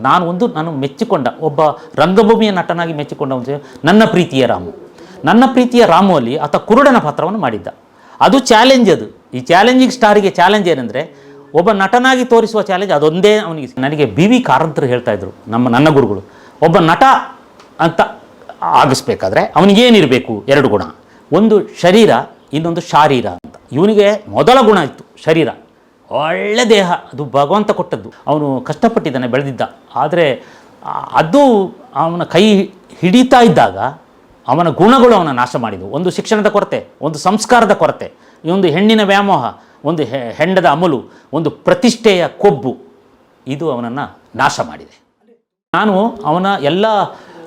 ನಾನು ಒಂದು ನಾನು ಮೆಚ್ಚಿಕೊಂಡ, ಒಬ್ಬ ರಂಗಭೂಮಿಯ ನಟನಾಗಿ ಮೆಚ್ಚಿಕೊಂಡ ನನ್ನ ಪ್ರೀತಿಯ ರಾಮು. ನನ್ನ ಪ್ರೀತಿಯ ರಾಮು ಅಲ್ಲಿ ಆತ ಕುರುಡನ ಪಾತ್ರವನ್ನು ಮಾಡಿದ್ದ. ಅದು ಚಾಲೆಂಜ್ ಅದು. ಈ ಚಾಲೆಂಜಿಂಗ್ ಸ್ಟಾರಿಗೆ ಚಾಲೆಂಜ್ ಏನಂದರೆ, ಒಬ್ಬ ನಟನಾಗಿ ತೋರಿಸುವ ಚಾಲೆಂಜ್ ಅದೊಂದೇ ಅವನಿಗೆ. ನನಗೆ ಬಿ ವಿ ಕಾರಂತರು ಹೇಳ್ತಾ ಇದ್ರು, ನಮ್ಮ, ನನ್ನ ಗುರುಗಳು. ಒಬ್ಬ ನಟ ಅಂತ ಆಗಿಸ್ಬೇಕಾದ್ರೆ ಅವನಿಗೇನಿರಬೇಕು ಎರಡು ಗುಣ. ಒಂದು ಶರೀರ, ಇನ್ನೊಂದು ಶಾರೀರ ಅಂತ. ಇವನಿಗೆ ಮೊದಲ ಗುಣ ಇತ್ತು, ಶರೀರ. ಒಳ್ಳೆ ದೇಹ. ಅದು ಭಗವಂತ ಕೊಟ್ಟದ್ದು. ಅವನು ಕಷ್ಟಪಟ್ಟಿದ್ದಾನೆ, ಬೆಳೆದಿದ್ದ. ಆದರೆ ಅದು ಅವನ ಕೈ ಹಿಡಿತಾ ಇದ್ದಾಗ ಅವನ ಗುಣಗಳು ಅವನ ನಾಶ ಮಾಡಿದವು. ಒಂದು ಶಿಕ್ಷಣದ ಕೊರತೆ, ಒಂದು ಸಂಸ್ಕಾರದ ಕೊರತೆ ಒಂದು ಹೆಣ್ಣಿನ ವ್ಯಾಮೋಹ, ಒಂದು ಹೆಂಡದ ಅಮಲು, ಒಂದು ಪ್ರತಿಷ್ಠೆಯ ಕೊಬ್ಬು, ಇದು ಅವನನ್ನು ನಾಶ ಮಾಡಿದೆ. ನಾನು ಅವನ ಎಲ್ಲ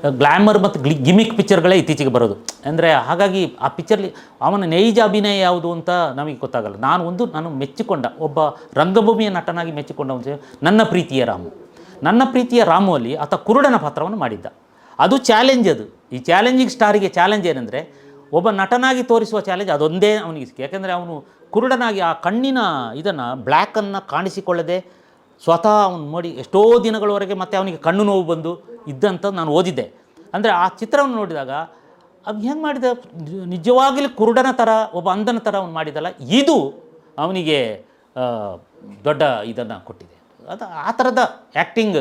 ಗ್ಲ್ಯಾಮರ್ ಮತ್ತು ಗ್ಲಿ ಗಿಮಿಕ್ ಪಿಕ್ಚರ್ಗಳೇ ಇತ್ತೀಚೆಗೆ ಬರೋದು. ಅಂದರೆ ಹಾಗಾಗಿ ಆ ಪಿಕ್ಚರ್ಲಿ ಅವನ ನೈಜ ಅಭಿನಯ ಯಾವುದು ಅಂತ ನಮಗೆ ಗೊತ್ತಾಗಲ್ಲ. ನಾನು ಒಂದು, ನಾನು ಮೆಚ್ಚಿಕೊಂಡ, ಒಬ್ಬ ರಂಗಭೂಮಿಯ ನಟನಾಗಿ ಮೆಚ್ಚಿಕೊಂಡ ಒಂದು ನನ್ನ ಪ್ರೀತಿಯ ರಾಮು. ನನ್ನ ಪ್ರೀತಿಯ ರಾಮು ಅಲ್ಲಿ ಆತ ಕುರುಡನ ಪಾತ್ರವನ್ನು ಮಾಡಿದ್ದ. ಅದು ಚಾಲೆಂಜ್ ಅದು. ಈ ಚಾಲೆಂಜಿಂಗ್ ಸ್ಟಾರಿಗೆ ಚಾಲೆಂಜ್ ಏನಂದರೆ, ಒಬ್ಬ ನಟನಾಗಿ ತೋರಿಸುವ ಚಾಲೆಂಜ್ ಅದೊಂದೇ ಅವನಿಗೆ ಸಿಕ್ಕಿ ಯಾಕೆಂದರೆ ಅವನು ಕುರುಡನಾಗಿ ಆ ಕಣ್ಣಿನ ಇದನ್ನು ಬ್ಲ್ಯಾಕನ್ನು ಕಾಣಿಸಿಕೊಳ್ಳದೆ ಸ್ವತಃ ಅವನು ನೋಡಿ ಎಷ್ಟೋ ದಿನಗಳವರೆಗೆ ಮತ್ತೆ ಅವನಿಗೆ ಕಣ್ಣು ನೋವು ಬಂದು ಇದ್ದಂತ ನಾನು ಓದಿದ್ದೆ. ಅಂದರೆ ಆ ಚಿತ್ರವನ್ನು ನೋಡಿದಾಗ ಅದು ಹೆಂಗೆ ಮಾಡಿದ? ನಿಜವಾಗ್ಲೂ ಕುರುಡನ ಥರ ಒಬ್ಬ ಅಂಧನ ಥರ ಅವ್ನು ಮಾಡಿದಲ್ಲ. ಇದು ಅವನಿಗೆ ದೊಡ್ಡ ಇದನ್ನು ಕೊಟ್ಟಿದೆ. ಅದು ಆ ಥರದ ಆ್ಯಕ್ಟಿಂಗ್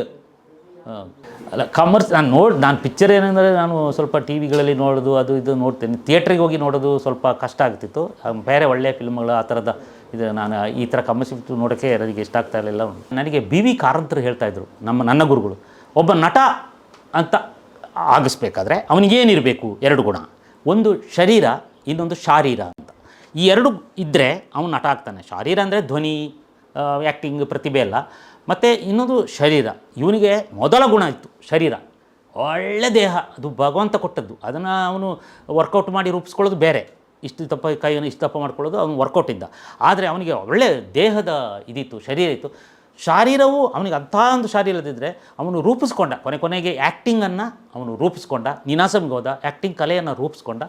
ಅಲ್ಲ ಕಮರ್ಸ್ ನಾನು ನೋಡಿ, ನಾನು ಪಿಕ್ಚರ್ ಏನಂದರೆ ನಾನು ಸ್ವಲ್ಪ ಟಿ ವಿಗಳಲ್ಲಿ ನೋಡೋದು, ಅದು ಇದು ನೋಡ್ತೇನೆ. ಥಿಯೇಟ್ರಿಗೆ ಹೋಗಿ ನೋಡೋದು ಸ್ವಲ್ಪ ಕಷ್ಟ ಆಗ್ತಿತ್ತು. ಬೇರೆ ಒಳ್ಳೆಯ ಫಿಲ್ಮ್ಗಳು ಆ ಥರದ ಇದು ನಾನು ಈ ಥರ ಕಮರ್ಷಿಯಲ್ ನೋಡೋಕ್ಕೆ ನನಗೆ ಇಷ್ಟ ಆಗ್ತಾ ಇರಲಿಲ್ಲ. ನನಗೆ ಬಿ ವಿ ಕಾರಂತರು ಹೇಳ್ತಾಯಿದ್ರು ನಮ್ಮ ನನ್ನ ಗುರುಗಳು. ಒಬ್ಬ ನಟ ಅಂತ ಆಗಿಸ್ಬೇಕಾದ್ರೆ ಅವನಿಗೇನಿರಬೇಕು? ಎರಡು ಗುಣ. ಒಂದು ಶರೀರ, ಇನ್ನೊಂದು ಶಾರೀರ ಅಂತ. ಈ ಎರಡು ಇದ್ದರೆ ಅವನು ನಟ ಆಗ್ತಾನೆ. ಶಾರೀರ ಅಂದರೆ ಧ್ವನಿ ಆ್ಯಕ್ಟಿಂಗ್ ಪ್ರತಿಭೆ ಅಲ್ಲ. ಮತ್ತು ಇನ್ನೊಂದು ಶರೀರ. ಇವನಿಗೆ ಮೊದಲ ಗುಣ ಇತ್ತು, ಶರೀರ. ಒಳ್ಳೆ ದೇಹ. ಅದು ಭಗವಂತ ಕೊಟ್ಟದ್ದು. ಅದನ್ನು ಅವನು ವರ್ಕೌಟ್ ಮಾಡಿ ರೂಪಿಸ್ಕೊಳ್ಳೋದು ಬೇರೆ. ಇಷ್ಟು ದಪ್ಪ ಕೈಯನ್ನು ಇಷ್ಟು ತಪ್ಪ ಮಾಡ್ಕೊಳ್ಳೋದು ಅವನು ವರ್ಕೌಟಿಂದ ಆದರೆ ಅವನಿಗೆ ಒಳ್ಳೆ ದೇಹದ ಇದಿತ್ತು, ಶರೀರ ಇತ್ತು. ಶಾರೀರವು ಅವನಿಗೆ ಅಂಥ ಒಂದು ಶಾರೀರದಿದ್ದರೆ ಅವನು ರೂಪಿಸ್ಕೊಂಡ, ಕೊನೆ ಕೊನೆಗೆ ಆ್ಯಕ್ಟಿಂಗನ್ನು ಅವನು ರೂಪಿಸ್ಕೊಂಡ ನಿನಾಸಮ್ಗೆ ಹೋದ ಆ್ಯಕ್ಟಿಂಗ್ ಕಲೆಯನ್ನು ರೂಪಿಸ್ಕೊಂಡ,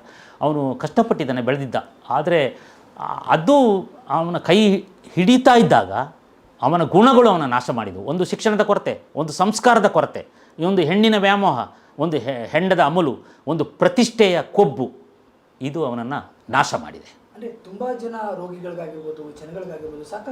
ಅವನು ಕಷ್ಟಪಟ್ಟಿದ್ದಾನೆ, ಬೆಳೆದಿದ್ದ. ಆದರೆ ಅದು ಅವನ ಕೈ ಹಿಡಿತಾ ಇದ್ದಾಗ ಅವನ ಗುಣಗಳು ಅವನ ನಾಶ ಮಾಡಿದವು. ಒಂದು ಶಿಕ್ಷಣದ ಕೊರತೆ, ಒಂದು ಸಂಸ್ಕಾರದ ಕೊರತೆ, ಈ ಒಂದು ಹೆಣ್ಣಿನ ವ್ಯಾಮೋಹ, ಒಂದು ಹೆಂಡದ ಅಮಲು, ಒಂದು ಪ್ರತಿಷ್ಠೆಯ ಕೊಬ್ಬು, ಇದು ಅವನನ್ನು ನಾಶ ಮಾಡಿದೆ. ಅಂದರೆ ತುಂಬ ಜನ ರೋಗಿಗಳಿಗಾಗಿರ್ಬೋದು, ಜನಗಳಿಗಾಗಿರ್ಬೋದು